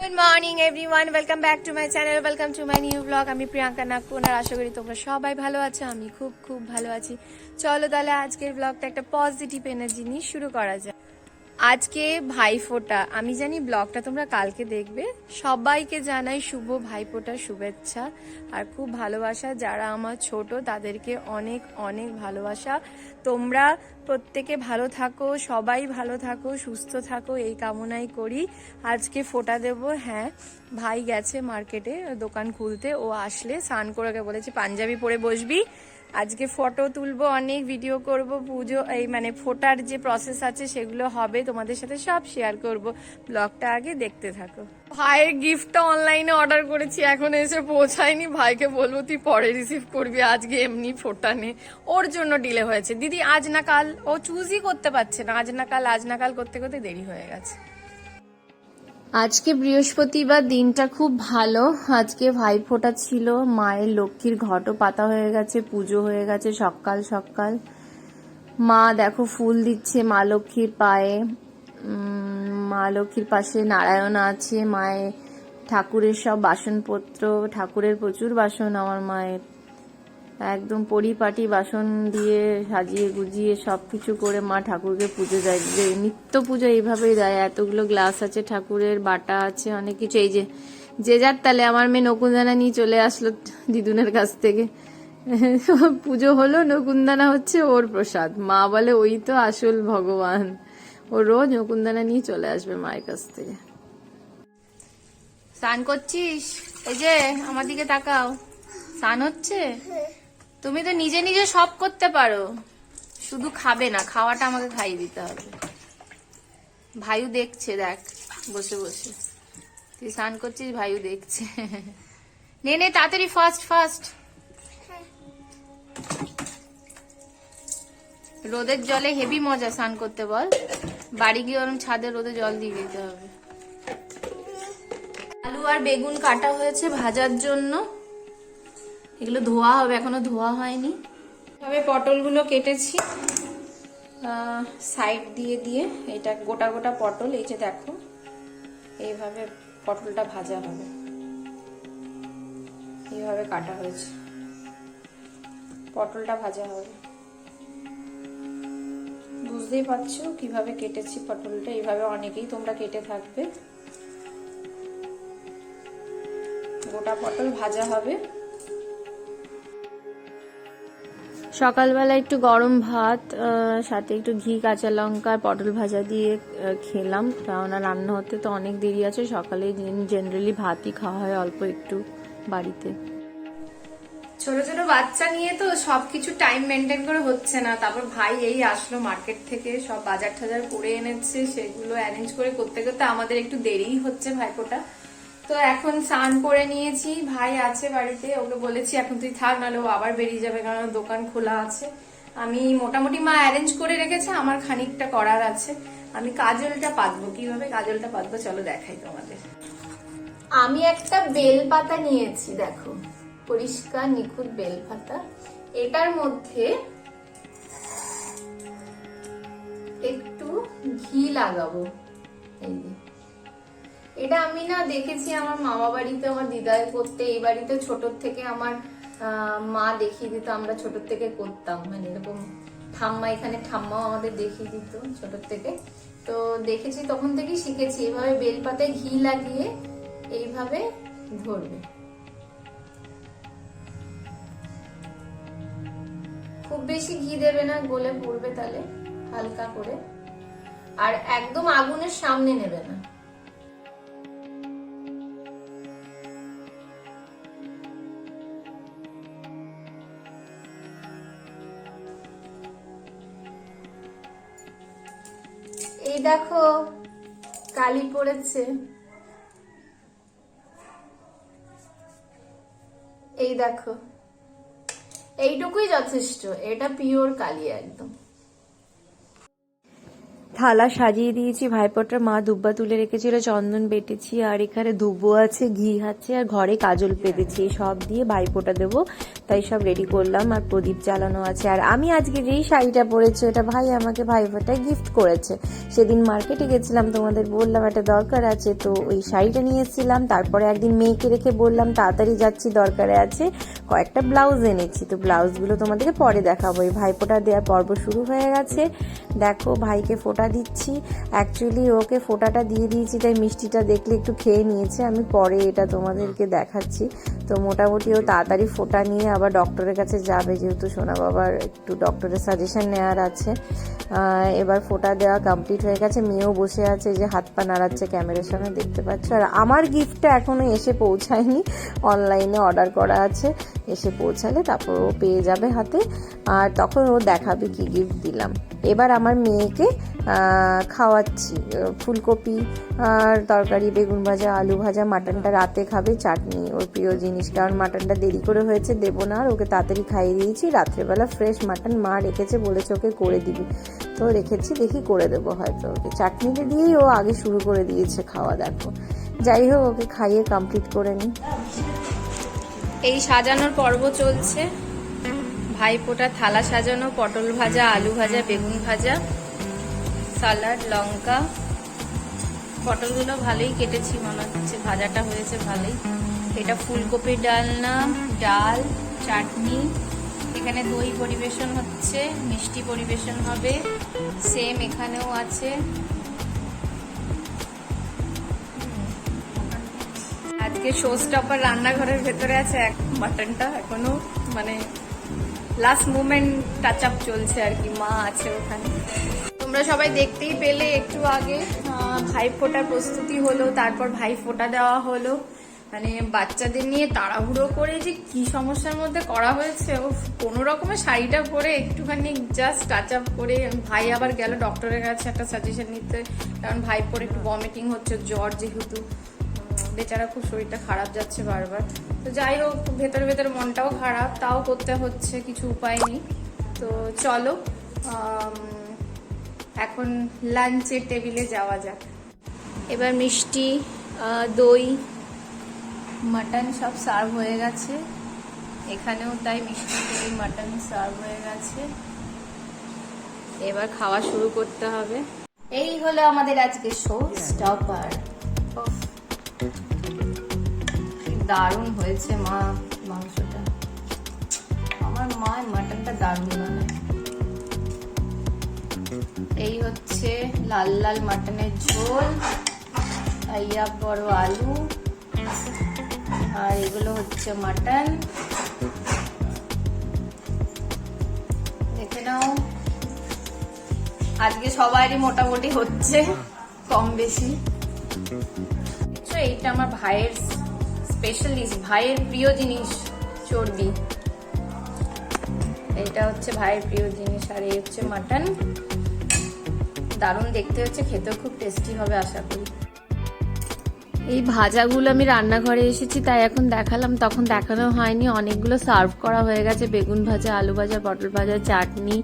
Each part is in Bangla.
Good morning everyone welcome back to my channel welcome to my new blog আমি প্রিয়াঙ্কা নাগপুর আর আশা করি তোমরা সবাই ভালো আছো। আমি খুব খুব ভালো আছি। চলো তাহলে আজকের ব্লগটা একটা পজিটিভ এনার্জি নিয়ে শুরু করা যায় আজকে ভাইফোঁটা, আমি জানি ব্লগটা তোমরা কালকে দেখবে। সবাইকে জানাই শুভ ভাইফোঁটার শুভেচ্ছা আর খুব ভালোবাসা। যারা আমার ছোট, তাদেরকে অনেক অনেক ভালোবাসা। তোমরা প্রত্যেকে ভালো থাকো, সবাই ভালো থাকো, সুস্থ থাকো, এই কামনাই করি। আজকে ফোঁটা দেব হ্যাঁ ভাই গেছে মার্কেটে দোকান খুলতে, ও আসলে স্নান করে বলেছে, পাঞ্জাবি পরে বসবি। আজকে ফটো তুলবো, অনেক ভিডিও করব, পুজো, এই মানে ফোটার যে প্রসেস আছে সেগুলো হবে, তোমাদের সাথে সব শেয়ার করব। ব্লগটা আগে দেখতে থাকো। ভাইয়ের গিফটটা অনলাইনে অর্ডার করেছি, এখন এসে পৌঁছায়নি। ভাইকে বলব, তুই পরে রিসিভ করবি, আজকে এমনি ফোটা নে। ওর জন্য ডিলে হয়েছে। দিদি, আজ না কাল, ও চুজই করতে পারছে না। আজ না কাল, আজ না কাল করতে করতে দেরি হয়ে গেছে। আজকে বৃহস্পতিবার, দিনটা খুব ভালো। আজকে ভাইফোঁটা ছিল, মায়ের লক্ষ্মীর ঘটও পাতা হয়ে গেছে, পুজো হয়ে গেছে, সকাল সকাল। মা দেখো ফুল দিচ্ছে মা লক্ষ্মীর পায়ে। মা লক্ষ্মীর পাশে নারায়ণ আছে, মায়ের ঠাকুরের সব বাসনপত্র, ঠাকুরের প্রচুর বাসন আমার মায়ের। একদম পরিপাটি বাসন দিয়ে সাজিয়ে গুজিয়ে সব কিছু করে মা ঠাকুরকে পুজো দেয়। নিত্য পুজো এইভাবেই দেয়। এতগুলো গ্লাস আছে ঠাকুরের, বাটা আছে, অনেক কিছু। এই যে যে যার তালে আমার মেয়ে নকুনদানা নিয়ে চলে আসলো দিদুনের কাছ থেকে। পুজো হলো নকুনদানা হচ্ছে ওর প্রসাদ। মা বলে, ওই তো আসল ভগবান। ও রোজ নকুনদানা নিয়ে চলে আসবে মায়ের কাছ থেকে। স্নান করছিস? এই যে, আমার দিকে তাকাও। স্নান হচ্ছে? তুমি তো নিজে নিজে সব করতে পারো। শুধু খাবে না, খাওয়াটা আমাকে খাইয়ে দিতে হবে। ভাইও দেখছে, দেখ, বসে বসে। তুই স্নান করছিস, ভাইও দেখছে। নে নে, তাড়াতাড়ি ফার্স্ট ফার্স্ট রোদের জলে হেভি মজা, স্নান করতে বল। বাড়ি গিয়ে ওরম ছাদে রোদে জল দিয়ে দিতে হবে। আলু আর বেগুন কাটা হয়েছে ভাজার জন্য। এগুলো ধোয়া হবে, এখনও ধোয়া হয়নি। তবে পটলগুলো কেটেছি। সাইড দিয়ে দিয়ে এটা গোটা গোটা পটল, এই যে দেখো, এইভাবে পটলটা ভাজা হবে। এইভাবে কাটা হয়েছে। পটলটা ভাজা হবে। বুঝতেই পারছ কীভাবে কেটেছি পটলটা? এইভাবে অনেকেই তোমরা কেটে থাকবে। গোটা পটল ভাজা হবে। সকালবেলা একটু গরম ভাত সাথে একটু ঘি, কাঁচা লঙ্কা, পটল ভাজা দিয়ে খেলাম। কেননা রান্না হতে তো অনেক দেরি আছে, সকালে জেনারেলি ভাতই খাওয়া হয় অল্প একটু বাড়িতে। ছোট ছোট বাচ্চা নিয়ে তো সবকিছু টাইম মেনটেন করে হচ্ছে না। তারপর ভাই এই আসলো মার্কেট থেকে, সব বাজার টাজার করে এনেছে, সেগুলো অ্যারেঞ্জ করে করতে করতে আমাদের একটু দেরিই হচ্ছে ভাইপোটা। তো এখন স্নান করে নিয়েছি। ভাই আছে বাড়িতে, ওকে বলেছি, এখন তুই থাক, নাহলে ও আবার বেরিয়ে যাবে, কারণ দোকান খোলা আছে। আমি মোটামুটি মা অ্যারেঞ্জ করে রেখেছে, আমার খানিকটা করার আছে। আমি কাজলটা পাতবো, কীভাবে কাজলটা পাতবো চলো দেখাই তোমাদের। আমি একটা বেল পাতা নিয়েছি, দেখো, পরিষ্কার নিখুঁত বেল পাতা এটার মধ্যে একটু ঘি লাগাবো, এই এটা আমি না দেখেছি আমার মামা বাড়িতে, আমার দিদার করতে। এই বাড়িতে ছোট থেকে আমার মা দেখিয়ে দিত, আমরা ছোট থেকে করতাম। মানে এরকম ঠাম্মা এখানে, ঠাম্মাও আমাদের দেখিয়ে দিত ছোট থেকে। তো দেখেছি, তখন থেকেই শিখেছি। এইভাবে বেলপাতায় ঘি লাগিয়ে এইভাবে ধরবে। খুব বেশি ঘি দেবে না, গলে পড়বে তাহলে হালকা করে। আর একদম আগুনের সামনে নেবে না। এই দেখো কালি পড়েছে। এই দেখো এইটুকুই যথেষ্ট এটা পিওর কালি একদম। থালা সাজিয়ে দিয়েছি, ভাইপোটার মা দুব্বা তুলে রেখেছিল, চন্দন বেটেছি, আর এখানে দুব্বো আছে, ঘি আছে, আর ঘরে কাজল পেতেছি সব দিয়ে ভাইপোটা দেবো, তাই সব রেডি করলাম, আর প্রদীপ জ্বালানো আছে। আর আমি আজকে যেই শাড়িটা পরেছি, ওটা ভাই আমাকে ভাইপোটায় গিফট করেছে। সেদিন মার্কেটে গেছিলাম, তোমাদের বললাম একটা দরকার আছে, তো ওই শাড়িটা নিয়ে এসেছিলাম, তারপরে একদিন মেয়েকে রেখে বললাম, তাড়াতাড়ি যাচ্ছি, দরকারে আছে। কয়েকটা ব্লাউজ এনেছি, তো ব্লাউজগুলো তোমাদেরকে পরে দেখাবো। এই ভাইপোটা দেওয়ার পর্ব শুরু হয়ে গেছে। দেখো, ভাইকে ফোটা দিচ্ছি। অ্যাকচুয়ালি ওকে ফোটাটা দিয়ে দিয়েছি তাই মিষ্টিটা দেখলে একটু খেয়ে নিয়েছে। আমি পরে এটা তোমাদেরকে দেখাচ্ছি। তো মোটামুটি ও তাড়াতাড়ি ফোটা নিয়ে আবার ডক্টরের কাছে যাবে যেহেতু সোনা বাবার একটু ডক্টরের সাজেশন নেওয়ার আছে। এবার ফোটা দেওয়া কমপ্লিট হয়ে গেছে। মেয়েও বসে আছে যে হাত পা নাড়াচ্ছে ক্যামেরার সামনে দেখতে পাচ্ছ। আর আমার গিফটটা এখনও এসে পৌঁছায়নি। অনলাইনে অর্ডার করা আছে। এসে পৌঁছালে তারপর ও পেয়ে যাবে হাতে। আর তখন ও দেখাবে কি গিফট দিলাম। এবার আমার মেয়েকে খাওয়াচ্ছি। ফুলকপি আর তরকারি, বেগুন ভাজা, আলু ভাজা, মাটনটা রাতে খাবে, চাটনি। ওর প্রিয় জিনিস, কারণ মাটনটা দেরি করে হয়েছে, দেবো না। আর ওকে তাড়াতাড়ি খাইয়ে দিয়েছি। রাত্রেবেলা ফ্রেশ মাটন মা রেখেছে, বলেছে ওকে করে দিবি। তো রেখেছি, দেখি করে দেবো হয়তো ওকে। চাটনিটা দিয়েই ও আগে শুরু করে দিয়েছে খাওয়া, দেখো। যাই হোক, ওকে খাইয়ে কমপ্লিট করে নিই এই সাজানোর পর্ব চলছে। ভাইফোঁটা থালা সাজানো, পটল ভাজা, আলু ভাজা, বেগুন ভাজা, সালাড, লঙ্কা। পটলগুলো ভালোই কেটেছি, মনে হচ্ছে ভাজাটা হয়েছে ভালোই। এটা ফুলকপির ডালনা, ডাল, চাটনি। এখানে দই পরিবেশন হচ্ছে, মিষ্টি পরিবেশন হবে। সেম এখানেও আছে। আজকে শো স্টপার রান্নাঘরের ভেতরে আছে এক মাটনটা এখনও মানে লাস্ট মুমেন্ট টাচ আপ চলছে আর কি, মা আছে ওখানে। তোমরা সবাই দেখতেই পেলে একটু আগে ভাই ফোটার প্রস্তুতি হলো, তারপর ভাই ফোটা দেওয়া হলো। মানে বাচ্চাদের নিয়ে তাড়াহুড়ো করে যে কি সমস্যার মধ্যে করা হয়েছে, ও কোনো রকমের শাড়িটা পরে একটুখানি জাস্ট টাচ আপ করে, ভাই আবার গেল ডক্টরের কাছে একটা সাজেশন নিতে, কারণ ভাই পরে একটু ভমিটিং হচ্ছে, জ্বর যেহেতু। বেচারা খুব শরীরটা খারাপ যাচ্ছে বারবার। তো যাই হোক ভেতর ভেতরে মনটাও খারাপ তাও করতে হচ্ছে কিছু উপায় নেই। তো চলো এখন লাঞ্চের টেবিলে যাওয়া যাক। এবার মিষ্টি দই মাটন সব সার্ভ হয়ে গেছে। এখানেও তাই মিষ্টি দই মাটন সার্ভ হয়ে গেছে। এবার খাওয়া শুরু করতে হবে। এই হলো আমাদের আজকে শো স্টপার। দারুণ হয়েছে মা মাংসটা। আমার মা মাটনটা দারুণ বানায়। এই হচ্ছে লাল লাল মাটনের ঝোল আইয়া বড় আলু, আর এগুলো হচ্ছে মাটন। দেখে নাও। আজকে সবারই মোটামুটি হচ্ছে, কম বেশি। এইটা আমার ভাইয়ের স্পেশালিস্ট ভাইয়ের প্রিয় জিনিস, চর্বি। এটা হচ্ছে ভাইয়ের প্রিয় জিনিস আর এই হচ্ছে মাটন। দারুণ দেখতে হচ্ছে, খেতেও খুব টেস্টি হবে, আশা করি। এই ভাজাগুলো আমি রান্নাঘরে এসেছি, তাই এখন দেখালাম। তখন দেখানো হয়নি। অনেকগুলো সার্ভ করা হয়ে গেছে। বেগুন ভাজা, আলু ভাজা, পটল ভাজা, চাটনি।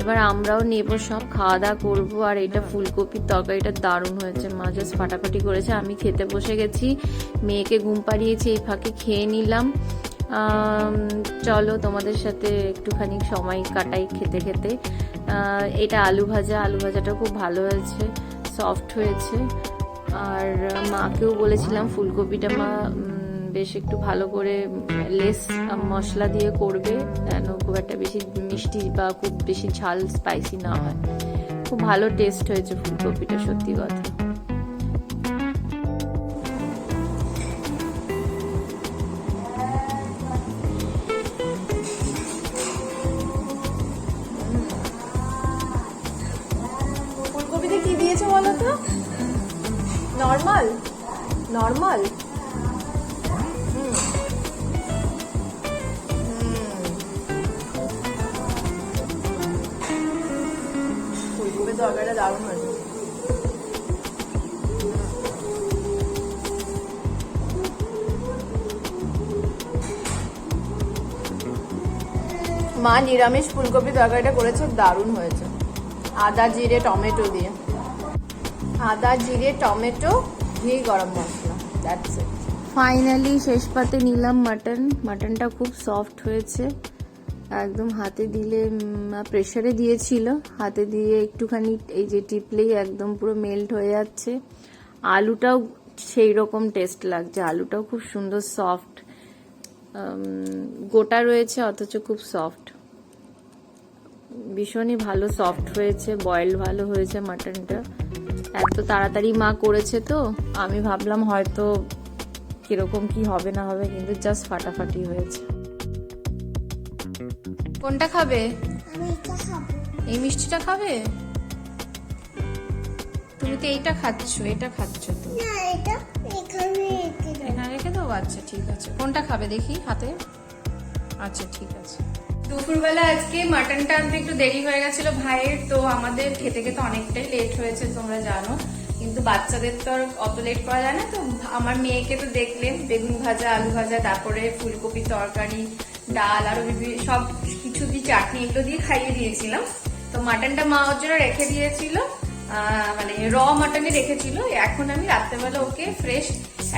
এবার আমরাও নেব সব। খাওয়া দাওয়া করব। আর এটা ফুলকপির তরকারিটা দারুণ হয়েছে। মা ফাটাফাটি করেছে। আমি খেতে বসে গেছি। মেয়েকে ঘুম পাড়িয়েছি, এই ফাঁকে খেয়ে নিলাম। চলো তোমাদের সাথে একটুখানি সময় কাটাই খেতে খেতে। এটা আলু ভাজা। আলু ভাজাটা খুব ভালো হয়েছে। সফট হয়েছে। আর মাকেও বলেছিলাম ফুলকপিটা মা বেশ একটু ভালো করে লেস মশলা দিয়ে করবে, যেন খুব একটা বেশি মিষ্টি বা খুব বেশি ঝাল স্পাইসি না হয়। খুব ভালো টেস্ট হয়েছে ফুলকপিটা, সত্যি কথা। কি দিয়েছে বলো তো? নর্মাল নর্মাল তরকারিটা দারুণ হয়েছে। মা নিরামিষ ফুলকপি তরকারিটা করেছে, দারুণ হয়েছে। আদা, জিরে, টমেটো দিয়ে। আদা, জিরে, টমেটো, ঘি, গরম মশলা। দ্যাটস ইট ফাইনালি শেষ পাতে নিলাম মাটন মাটনটা খুব সফট হয়েছে। একদম হাতে দিলে প্রেসারে দিয়েছিল। হাতে দিয়ে একটুখানি এই যে টিপলেই একদম পুরো মেল্ট হয়ে যাচ্ছে। আলুটাও সেই রকম টেস্ট লাগছে। আলুটাও খুব সুন্দর সফট গোটা রয়েছে, অথচ খুব সফট ভীষণই ভালো সফট হয়েছে বয়েল ভালো হয়েছে মাটনটা এত তাড়াতাড়ি মা করেছে তো। আমি ভাবলাম হয়তো কীরকম কি হবে না হবে কিন্তু জাস্ট ফাটাফাটি হয়েছে। কোনটা খাবে? এই মিষ্টিটা খাবে? তুমি তো এইটা খাচ্ছ এটা খাচ্ছ তো। এখানে রেখে দাও। এখানে রেখে দেবো আচ্ছা ঠিক আছে। কোনটা খাবে দেখি হাতে? আচ্ছা ঠিক আছে। দুপুরবেলা আজকে মাটনটা আনতে একটু দেরি হয়ে গেছিল ভাইয়ের, তো আমাদের খেতে খেতে অনেকটাই লেট হয়েছে তোমরা জানো। কিন্তু বাচ্চাদের তো আর অত লেট করা যায় না, তো আমার মেয়েকে তো দেখলেন, বেগুন ভাজা, আলু ভাজা, তারপরে ফুলকপি তরকারি, ডাল, আরও বিভিন্ন সব কিছু দিয়ে চাটনি এগুলো দিয়ে খাইয়ে দিয়েছিলাম। তো মাটনটা মা ওর জন্য রেখে দিয়েছিল। মানে র মাটনে রেখেছিল। এখন আমি রাত্রেবেলা ওকে ফ্রেশ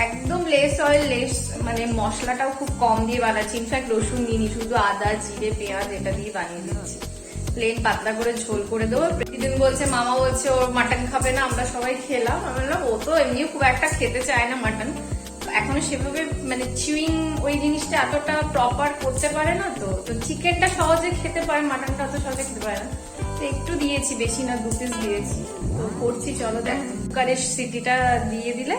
একদম লেস অয়েল লেস মানে মশলাটাও খুব কম দিয়ে বানাচ্ছি। ইনফ্যাক্ট রসুন দিইনি শুধু আদা, জিরে, পেঁয়াজ এটা দিয়ে বানিয়ে দিচ্ছি। প্লেন পাতলা করে ঝোল করে দেবো। প্রতিদিন বলছে, মামা বলছে ওর মাটন খাবে না, আমরা সবাই খেলাম। আমি বললাম, ও তো এমনিও খুব একটা খেতে চায় না মাটন এখনও সেভাবে মানে চিউইং ওই জিনিসটা এতটা প্রপার করতে পারে না তো। তো চিকেনটা সহজে খেতে পারে মাটনটা অত সহজে খেতে পারে না। একটু দিয়েছি, বেশি না, দু পিস দিয়েছি। তো করছি, চলো দেখ। কুকারের সিটিটা দিয়ে দিলে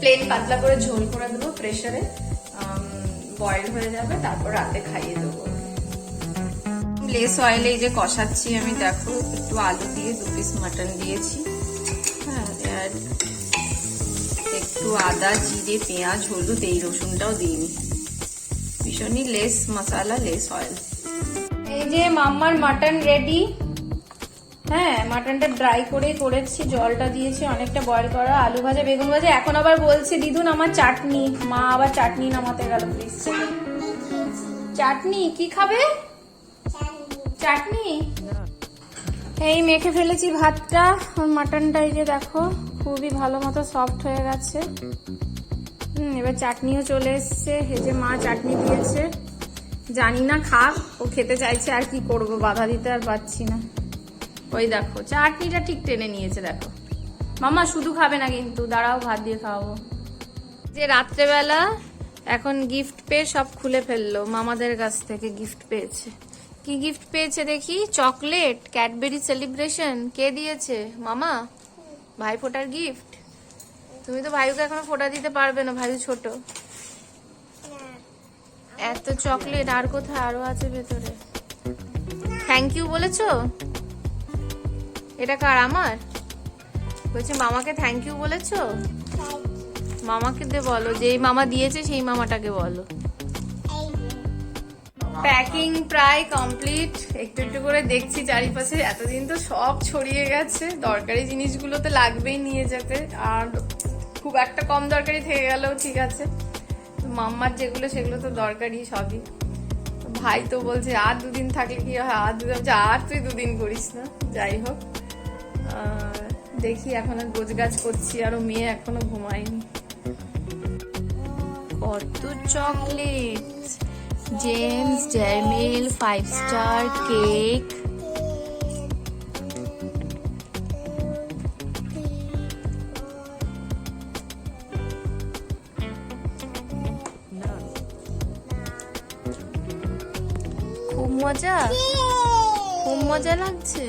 প্লেন পাতলা করে ঝোল করে দেবো প্রেশারে বয়েল হয়ে যাবে, তারপর রাতে খাইয়ে দেবো। লেস অয়েলে এই যে কষাচ্ছি আমি, দেখো, একটু আলু দিয়ে দু পিস মাটন দিয়েছি। হ্যাঁ আর একটু আদা, জিরে, পেঁয়াজ, হলুদ, এই রসুনটাও দিইনি ভীষণই লেস মশালা, লেস অয়েল এই যে মাম্মার মাটন রেডি হ্যাঁ মাটনটা ড্রাই করে করেছি, জলটা দিয়েছি, অনেকটা বয়েল করা, আলু ভাজা, বেগুন ভাজা। এখন আবার বলছে, দিদুন, আমার চাটনি। মা আবার চাটনি নামাতে গেল প্লিজ চাটনি, কি খাবে? চাটনি? এই মেখে ফেলেছি ভাতটা। আর মাটনটা এই যে দেখো, খুবই ভালো মতো সফট হয়ে গেছে। এবার চাটনিও চলে এসছে। যে মা চাটনি দিয়েছে। জানি না খাক, ও খেতে চাইছে, আর কি করব, বাধা দিতে আর পাচ্ছি না। ওই দেখো, চাটনিটা ঠিক টেনে নিয়েছে, দেখো। মামা শুধু খাবে না কিন্তু, দাঁড়াও, ভাত দিয়ে খাওয়াবো। যে রাত্রেবেলা এখন গিফট পেয়ে সব খুলে ফেলল, মামাদের কাছ থেকে গিফট পেয়েছে। কি গিফট পেয়েছে দেখি? চকলেট, ক্যাডবেরি সেলিব্রেশন কে দিয়েছে? মামা, ভাই ফোটার গিফট তুমি তো ভাইকে এখনও ফোটা দিতে পারবে না, ভাই ছোট। এত চকলেট আর কোথায়? আরও আছে ভেতরে। থ্যাংক ইউ বলেছ? এটা কার, আমার? বলছি, মামাকে থ্যাংক ইউ বলেছ? মামাকে দে বলো, যেই মামা দিয়েছে সেই মামাটাকে বলো। প্যাকিং প্রায় কমপ্লিট একটু একটু করে দেখছি চারিপাশে। এতদিন তো সব ছড়িয়ে গেছে। দরকারি জিনিসগুলো তো লাগবেই নিয়ে যেতে। আর খুব একটা কম দরকারি থেকে গেলেও ঠিক আছে। মাম্মার যেগুলো সেগুলো তো দরকারই সবই। ভাই তো বলছে আর দুদিন থাকলে কি হয়? আর দুদিন বলছে, আর তুই দুদিন করিস না। যাই হোক দেখি এখনও গোছ গাছ করছি আরও মেয়ে এখনও ঘুমায়নি। কত chocolate Gems Dairy Milk Five Star cake মজা লাগছে।